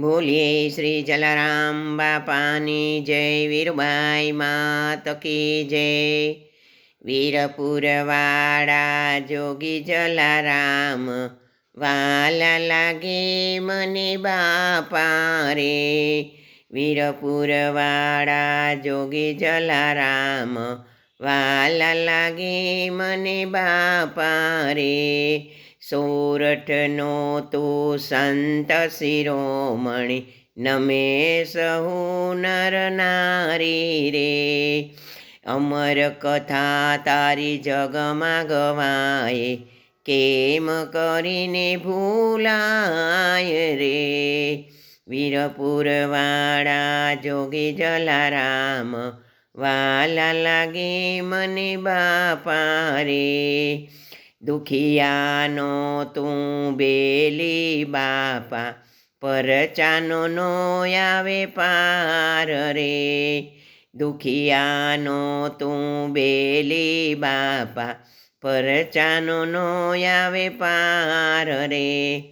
બોલીએ શ્રી જલારામ બાપાની જય, વીરબાઈ માત કી જય. વીરપુરવાળા જોગી જલારામ, વાલા લાગે મને બાપા રે વીરપુરવાળા જોગી જલારામ વાલા લાગે મને બાપા રે સોરઠનો તો સંત શિરોમણી, નમે સહુ નર નારી રે. અમર કથા તારી જગમાં ગવાય કેમ કરીને ભૂલાય રે? વીરપુરવાળા જોગી જલારામ વાલા લાગે મને બાપા રે દુખિયાનો તું બેલી બાપા, પરચાનો નો આવે પાર રે. દુખિયાનો તું બેલી બાપા, પરચાનો નો આવે પાર રે.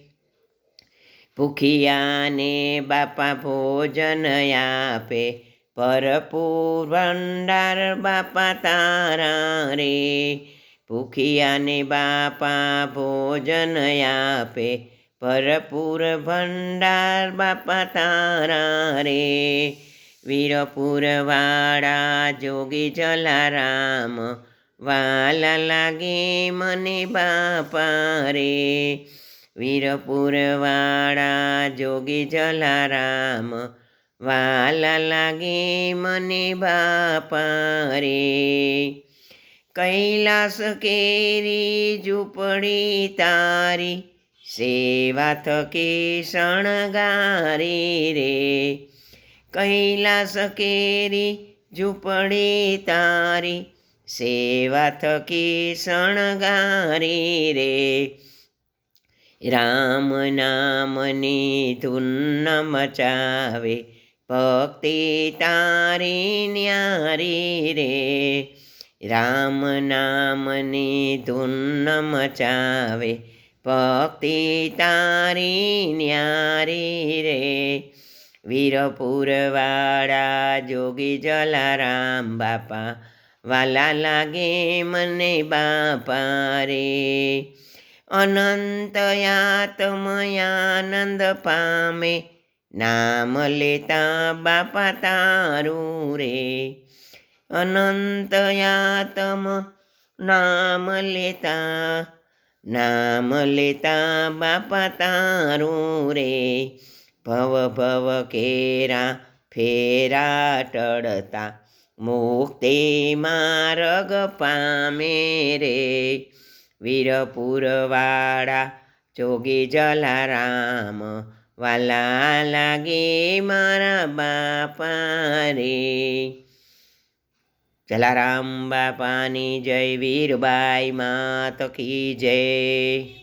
ભૂખિયાને બાપા ભોજન આપે ભરપૂર ભંડાર બાપા તારા રે ભૂખિયાને બાપા ભોજન આપે ભરપૂર ભંડાર બાપા તારા રે વીરપુરવાળા જોગી જલારામ વાલા લાગે મને બાપા રે વીરપુરવાળા જોગી જલારામ વાલા લાગે મને બાપા રે કૈલાસ કેરી ઝૂંપડી તારી, સેવા થકે શણગારી રે. કૈલાસ કેરી ઝૂંપડી તારી, સેવા થકી શણગારી રે. રામ નામની ધૂન મચાવે ભક્તિ તારી ન્યારી રે. રામ નામની ધૂન મચાવે. ભક્તિ તારી ન્યારી રે. વીરપુરવાળા જોગી જલારામ બાપા, વાલા લાગે મને બાપા રે. અનંત આત્મયાનંદ પામે નામ લેતા બાપા તારું રે. અનંત આત્મ નામ લેતા નામ લેતા બાપા તારું રે. ભવ ભવ કેરા ફેરા ટળતા મુક્તિ માર્ગ પામે રે. વીરપુરવાળા જોગી જલારામ વાલા લાગે મારા બાપા રે જલારામ બાપાની જય વીરબાઈ માત કી જય.